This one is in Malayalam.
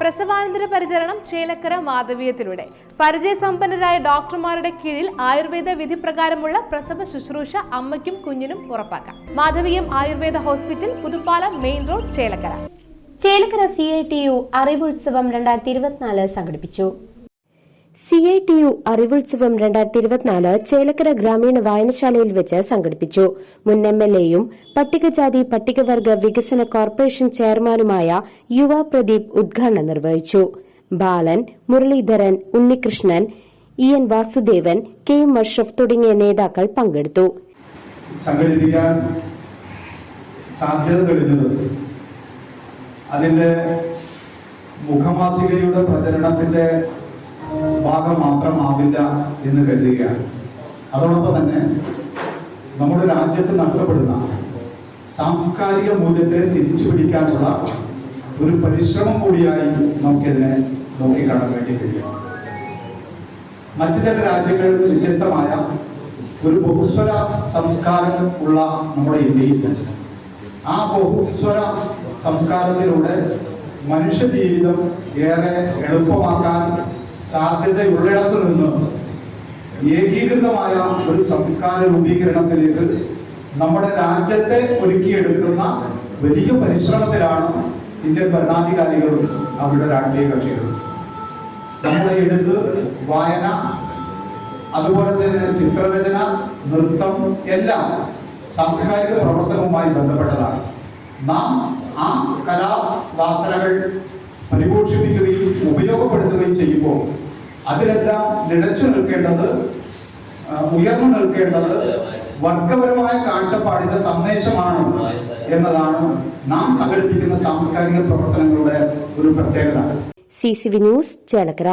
പ്രസവാനന്തര പരിചരണം ചേലക്കര മാധവീയത്തിലൂടെ. പരിചയസമ്പന്നരായ ഡോക്ടർമാരുടെ കീഴിൽ ആയുർവേദ വിധി പ്രകാരമുള്ള പ്രസവ ശുശ്രൂഷ അമ്മയ്ക്കും കുഞ്ഞിനും ഉറപ്പാക്കാം. Madhaveeyam Ayurveda hospital Puthuppalam main road Chelakkara. Chelakkara C I T U അറിവുത്സവം രണ്ടായിരത്തി ഇരുപത്തിനാല് സംഘടിപ്പിച്ചു. സി ഐ ടി യു അറിവുത്സവം രണ്ടായിരത്തി ഇരുപത്തിനാല് ചേലക്കര ഗ്രാമീണ വായനശാലയിൽ വെച്ച് സംഘടിപ്പിച്ചു. മുൻ എം എൽ എയും പട്ടികജാതി പട്ടികവർഗ വികസന കോർപ്പറേഷൻ ചെയർമാനുമായ യുവ പ്രദീപ് ഉദ്ഘാടനം നിർവഹിച്ചു. Balan Muraleedharan Unnikrishnan E N Vasudevan K M Ashraf തുടങ്ങിയ നേതാക്കൾ പങ്കെടുത്തു. അതിന്റെ മുഖമാസികയുടെ പ്രചരണത്തിന്റെ ഭാഗം മാത്രമാവില്ല എന്ന് കരുതുകയാണ്. അതോടൊപ്പം തന്നെ നമ്മുടെ രാജ്യത്ത് നഷ്ടപ്പെടുന്ന സാംസ്കാരിക മൂല്യത്തെ തിരിച്ചു പിടിക്കാനുള്ള ഒരു പരിശ്രമം കൂടിയായി നമുക്കിതിനെ നോക്കിക്കാണാൻ വേണ്ടി കഴിയും. മറ്റു ചില രാജ്യങ്ങളിൽ നിന്ന് വ്യത്യസ്തമായ ഒരു ബഹുസ്വര സംസ്കാരം ഉള്ള നമ്മുടെ ഇന്ത്യയിൽ ആ ബഹുസ്വര സംസ്കാരത്തിലൂടെ മനുഷ്യ ജീവിതം ഏറെ എളുപ്പമാക്കാൻ സാധ്യതയുള്ളിടത്ത് നിന്ന് ഏകീകൃതമായ ഒരു സംസ്കാര രൂപീകരണത്തിലേക്ക് നമ്മുടെ രാജ്യത്തെ ഒരുക്കിയെടുക്കുന്ന വലിയ പരിശ്രമത്തിലാണ് ഇന്ത്യൻ ഭരണാധികാരികളും അവരുടെ രാഷ്ട്രീയ കക്ഷികളും നമ്മുടെ എഴുത്ത് വായന അതുപോലെ തന്നെ ചിത്രരചന നൃത്തം എല്ലാം സാംസ്കാരിക പ്രവർത്തനവുമായി ബന്ധപ്പെട്ടതാണ്. നാം ആ കലാവാസനകൾ ഉപയോഗപ്പെടുത്തുകയും ചെയ്യുമ്പോൾ അതിലെല്ലാം നിലച്ചു നിൽക്കേണ്ടത് ഉയർന്നു നിൽക്കേണ്ടത് വർഗപരമായ കാഴ്ചപ്പാടിന്റെ സന്ദേശമാണ് എന്നതാണ് നാം സംഘടിപ്പിക്കുന്ന സാംസ്കാരിക പ്രവർത്തനങ്ങളുടെ ഒരു പ്രത്യേകത. C C V news Chelakkara.